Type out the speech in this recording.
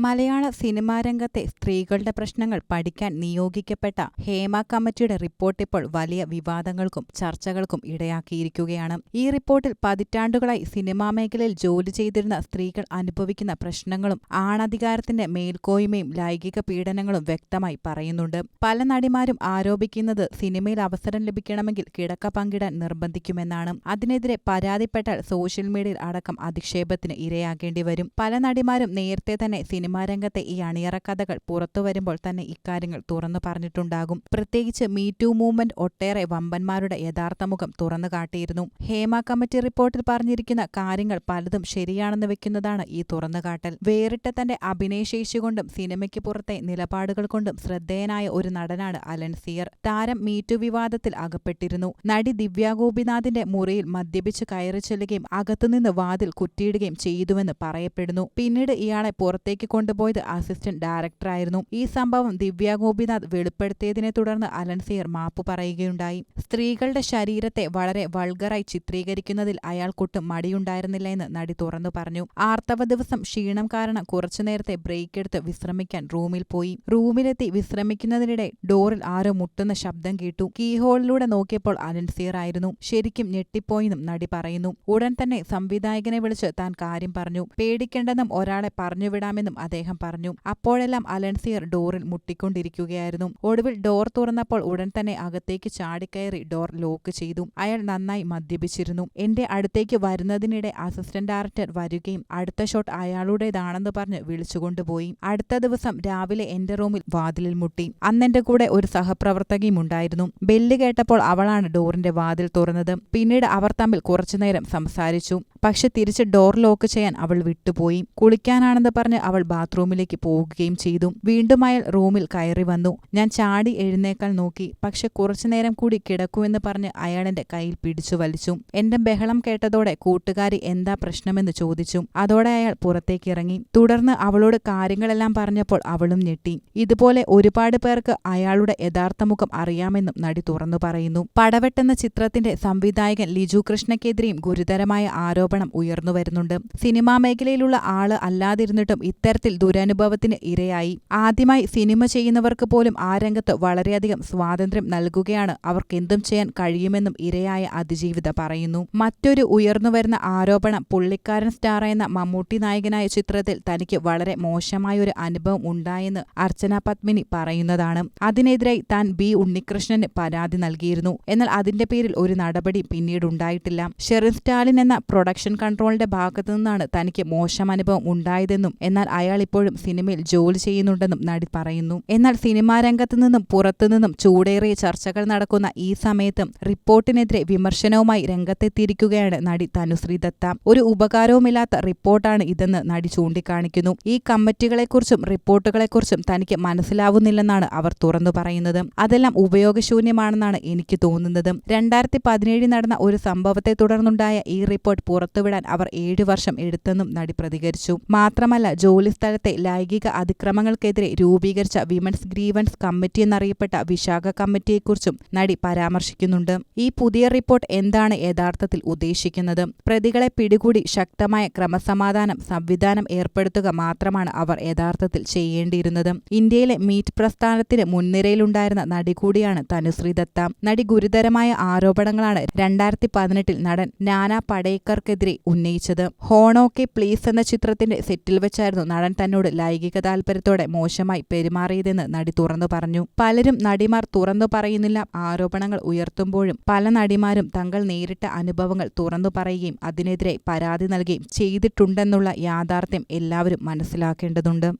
മലയാള cinema രംഗത്തെ സ്ത്രീകളുടെ പ്രശ്നങ്ങൾ പഠിക്കാൻ നിയോഗിക്കപ്പെട്ട ഹേമ കമ്മിറ്റിയുടെ റിപ്പോർട്ട് ഇപ്പോൾ വലിയ വിവാദങ്ങൾക്കും ചർച്ചകൾക്കും ഇടയാക്കിയിരിക്കുകയാണ്. ഈ റിപ്പോർട്ടിൽ പതിറ്റാണ്ടുകളായി സിനിമാ മേഖലയിൽ ജോലി ചെയ്തിരുന്ന സ്ത്രീകൾ അനുഭവിക്കുന്ന പ്രശ്നങ്ങളും ആണധികാരത്തിന്റെ മേൽക്കോയ്മയും ലൈംഗിക പീഡനങ്ങളും വ്യക്തമായി പറയുന്നുണ്ട്. പല നടിമാരും ആരോപിക്കുന്നത് സിനിമയിൽ അവസരം ലഭിക്കണമെങ്കിൽ കിടക്ക പങ്കിടാൻ നിർബന്ധിക്കുമെന്നാണ്. അതിനെതിരെ പരാതിപ്പെട്ടാൽ സോഷ്യൽ മീഡിയയിൽ അടക്കം അധിക്ഷേപത്തിന് ഇരയാകേണ്ടി വരും പല നടിമാരും നേരത്തെ തന്നെ സിനിമാ രംഗത്തെ ഈ അണിയറ കഥകൾ പുറത്തുവരുമ്പോൾ തന്നെ ഇക്കാര്യങ്ങൾ തുറന്നു പറഞ്ഞിട്ടുണ്ടാകും. പ്രത്യേകിച്ച് മീറ്റു മൂവ്മെന്റ് ഒട്ടേറെ വമ്പന്മാരുടെ യഥാർത്ഥ മുഖം തുറന്നു കാട്ടിയിരുന്നു. ഹേമ കമ്മിറ്റി റിപ്പോർട്ടിൽ പറഞ്ഞിരിക്കുന്ന കാര്യങ്ങൾ പലതും ശരിയാണെന്ന് വെക്കുന്നതാണ് ഈ തുറന്നുകാട്ടൽ വേറിട്ട തന്റെ അഭിനയശേഷി കൊണ്ടും സിനിമയ്ക്ക് പുറത്തെ നിലപാടുകൾ കൊണ്ടും ശ്രദ്ധേയനായ ഒരു നടനാണ് അലൻ സിയർ. താരം മീറ്റു വിവാദത്തിൽ അകപ്പെട്ടിരുന്നു. നടി ദിവ്യ ഗോപിനാഥിന്റെ മുറിയിൽ മദ്യപിച്ച് കയറി ചെല്ലുകയും അകത്തുനിന്ന് വാതിൽ കുറ്റിയിടുകയും ചെയ്തുവെന്ന് പറയപ്പെടുന്നു. പിന്നീട് ഇയാളെ പുറത്തേക്ക് കൊണ്ടുപോയത് അസിസ്റ്റന്റ് ഡയറക്ടറായിരുന്നു ഈ സംഭവം ദിവ്യ ഗോപിനാഥ് വെളിപ്പെടുത്തിയതിനെ തുടർന്ന് അലൻസിയർ മാപ്പ് പറയുകയുണ്ടായി. സ്ത്രീകളുടെ ശരീരത്തെ വളരെ വൾഗറായി ചിത്രീകരിക്കുന്നതിൽ അയാൾക്കൊട്ടും മടിയുണ്ടായിരുന്നില്ല എന്ന് നടി തുറന്നു പറഞ്ഞു. ആർത്തവ ദിവസം ക്ഷീണം കാരണം കുറച്ചു നേരത്തെ ബ്രേക്ക് എടുത്ത് വിശ്രമിക്കാൻ റൂമിൽ പോയി. റൂമിലെത്തി വിശ്രമിക്കുന്നതിനിടെ ഡോറിൽ ആരോ മുട്ടുന്ന ശബ്ദം കേട്ടു. കീഹോളിലൂടെ നോക്കിയപ്പോൾ അലൻസിയർ ആയിരുന്നു. ശരിക്കും ഞെട്ടിപ്പോയെന്നും നടി പറയുന്നു. ഉടൻ തന്നെ സംവിധായകനെ വിളിച്ച് താൻ കാര്യം പറഞ്ഞു. പേടിക്കേണ്ടെന്നും ഒരാളെ പറഞ്ഞുവിടാമെന്നും അദ്ദേഹം പറഞ്ഞു. അപ്പോഴെല്ലാം അലൻസിയർ ഡോറിൽ മുട്ടിക്കൊണ്ടിരിക്കുകയായിരുന്നു. ഒടുവിൽ ഡോർ തുറന്നപ്പോൾ ഉടൻ തന്നെ അകത്തേക്ക് ചാടിക്കയറി ഡോർ ലോക്ക് ചെയ്തു. അയാൾ നന്നായി മദ്യപിച്ചിരുന്നു. എന്റെ അടുത്തേക്ക് വരുന്നതിനിടെ അസിസ്റ്റന്റ് ഡയറക്ടർ വരികയും അടുത്ത ഷോട്ട് അയാളുടേതാണെന്ന് പറഞ്ഞ് വിളിച്ചുകൊണ്ടുപോയി. അടുത്ത ദിവസം രാവിലെ എന്റെ റൂമിൽ വാതിലിൽ മുട്ടി. അന്നെന്റെ കൂടെ ഒരു സഹപ്രവർത്തകയും ഉണ്ടായിരുന്നു. ബെല്ല് കേട്ടപ്പോൾ അവളാണ് ഡോറിന്റെ വാതിൽ തുറന്നത്. പിന്നീട് അവർ തമ്മിൽ കുറച്ചുനേരം സംസാരിച്ചു. പക്ഷെ തിരിച്ച് ഡോർ ലോക്ക് ചെയ്യാൻ അവൾ വിട്ടുപോയി. കുളിക്കാനാണെന്ന് പറഞ്ഞ് അവൾ ബാത്റൂമിലേക്ക് പോകുകയും ചെയ്തു. വീണ്ടും അയാൾ റൂമിൽ കയറി വന്നു. ഞാൻ ചാടി എഴുന്നേക്കാൻ നോക്കി. പക്ഷെ കുറച്ചുനേരം കൂടി കിടക്കുമെന്ന് പറഞ്ഞ് അയാൾ എന്റെ കയ്യിൽ പിടിച്ചു വലിച്ചു. എന്റെ ബഹളം കേട്ടതോടെ കൂട്ടുകാരി എന്താ പ്രശ്നമെന്ന് ചോദിച്ചു. അതോടെ അയാൾ പുറത്തേക്ക് ഇറങ്ങി. തുടർന്ന് അവളോട് കാര്യങ്ങളെല്ലാം പറഞ്ഞപ്പോൾ അവളും ഞെട്ടി. ഇതുപോലെ ഒരുപാട് പേർക്ക് അയാളുടെ യഥാർത്ഥ മുഖം അറിയാമെന്നും നടി തുറന്നു പറയുന്നു. പടവെട്ടെന്ന ചിത്രത്തിന്റെ സംവിധായകൻ ലിജു കൃഷ്ണയ്ക്കെതിരെയും ഗുരുതരമായ ആരോപണം ഉയർന്നു വരുന്നുണ്ട്. സിനിമാ മേഖലയിലുള്ള ആൾ അല്ലാതിരുന്നിട്ടും ഇത്തരത്തിൽ ദുരനുഭവത്തിന് ഇരയായി. ആദ്യമായി സിനിമ ചെയ്യുന്നവർക്ക് പോലും ആ രംഗത്ത് വളരെയധികം സ്വാതന്ത്ര്യം നൽകുകയാണ് അവർക്ക് എന്തും ചെയ്യാൻ കഴിയുമെന്നും ഇരയായ അതിജീവിത പറയുന്നു. മറ്റൊരു ഉയർന്നുവരുന്ന ആരോപണം പുള്ളിക്കാരൻ സ്റ്റാർ എന്ന മമ്മൂട്ടി നായകനായ ചിത്രത്തിൽ തനിക്ക് വളരെ മോശമായ ഒരു അനുഭവം ഉണ്ടായെന്ന് അർച്ചന പത്മിനി പറയുന്നതാണ്. അതിനെതിരായി താൻ ബി ഉണ്ണികൃഷ്ണന് പരാതി നൽകിയിരുന്നു. എന്നാൽ അതിന്റെ പേരിൽ ഒരു നടപടി പിന്നീടുണ്ടായിട്ടില്ല. ഷെറിൻ സ്റ്റാലിൻ എന്ന പ്രൊഡക്ഷൻ കൺട്രോളിന്റെ ഭാഗത്തു നിന്നാണ് തനിക്ക് മോശം അനുഭവം ഉണ്ടായതെന്നും എന്നാൽ അയാൾ ഇപ്പോഴും സിനിമയിൽ ജോലി ചെയ്യുന്നുണ്ടെന്നും നടി പറയുന്നു. എന്നാൽ സിനിമാ രംഗത്തു നിന്നും പുറത്തുനിന്നും ചൂടേറിയ ചർച്ചകൾ നടക്കുന്ന ഈ സമയത്തും റിപ്പോർട്ടിനെതിരെ വിമർശനവുമായി രംഗത്തെത്തിയിരിക്കുകയാണ് നടി തനുശ്രീ ദത്ത ഒരു ഉപകാരവുമില്ലാത്ത റിപ്പോർട്ടാണ് ഇതെന്ന് നടി ചൂണ്ടിക്കാണിക്കുന്നു. ഈ കമ്മിറ്റികളെക്കുറിച്ചും റിപ്പോർട്ടുകളെക്കുറിച്ചും തനിക്ക് മനസ്സിലാവുന്നില്ലെന്നാണ് അവർ തുറന്നു പറയുന്നത്. അതെല്ലാം ഉപയോഗശൂന്യമാണെന്നാണ് എനിക്ക് തോന്നുന്നത്. രണ്ടായിരത്തി പതിനേഴിൽ നടന്ന ഒരു സംഭവത്തെ തുടർന്നുണ്ടായ ഈ റിപ്പോർട്ട് പുറത്തുവിടാൻ അവർ ഏഴു വർഷം എടുത്തെന്നും നടി പ്രതികരിച്ചു. മാത്രമല്ല ജോലിസ്ഥലത്തെ ലൈംഗിക അതിക്രമങ്ങൾക്കെതിരെ രൂപീകരിച്ച വിമൻസ് ഗ്രീവൻസ് കമ്മിറ്റി എന്നറിയപ്പെട്ട വിശാഖ കമ്മിറ്റിയെക്കുറിച്ചും നടി പരാമർശിക്കുന്നുണ്ട്. ഈ പുതിയ റിപ്പോർട്ട് എന്താണ് യഥാർത്ഥത്തിൽ ഉദ്ദേശിക്കുന്നത്? പ്രതികളെ പിടികൂടി ശക്തമായ ക്രമസമാധാനം സംവിധാനം ഏർപ്പെടുത്തുക മാത്രമാണ് അവർ യഥാർത്ഥത്തിൽ ചെയ്യേണ്ടിയിരുന്നത്. ഇന്ത്യയിലെ മീറ്റ് പ്രസ്ഥാനത്തിന് മുൻനിരയിലുണ്ടായിരുന്ന നടി കൂടിയാണ് തനുശ്രീ ദത്ത നടി ഗുരുതരമായ ആരോപണങ്ങളാണ് രണ്ടായിരത്തി പതിനെട്ടിൽ നടൻ നാനാ പടേക്കർക്കെതിരെ ഉന്നയിച്ചത്. ഹോണോക്കെ പ്ലീസ് എന്ന ചിത്രത്തിന്റെ സെറ്റിൽ വെച്ചായിരുന്നു നടൻ തന്നോട് ലൈംഗിക താൽപര്യത്തോടെ മോശമായി പെരുമാറിയതെന്ന് നടി തുറന്നു പറഞ്ഞു. പലരും നടിമാർ തുറന്നു പറയുന്നില്ല ആരോപണങ്ങൾ ഉയർത്തുമ്പോഴും പല നടിമാരും തങ്ങൾ നേരിട്ട അനുഭവങ്ങൾ തുറന്നു പറയുകയും അതിനെതിരെ പരാതി നൽകുകയും ചെയ്തിട്ടുണ്ടെന്നുള്ള യാഥാർത്ഥ്യം എല്ലാവരും മനസ്സിലാക്കേണ്ടതുണ്ട്.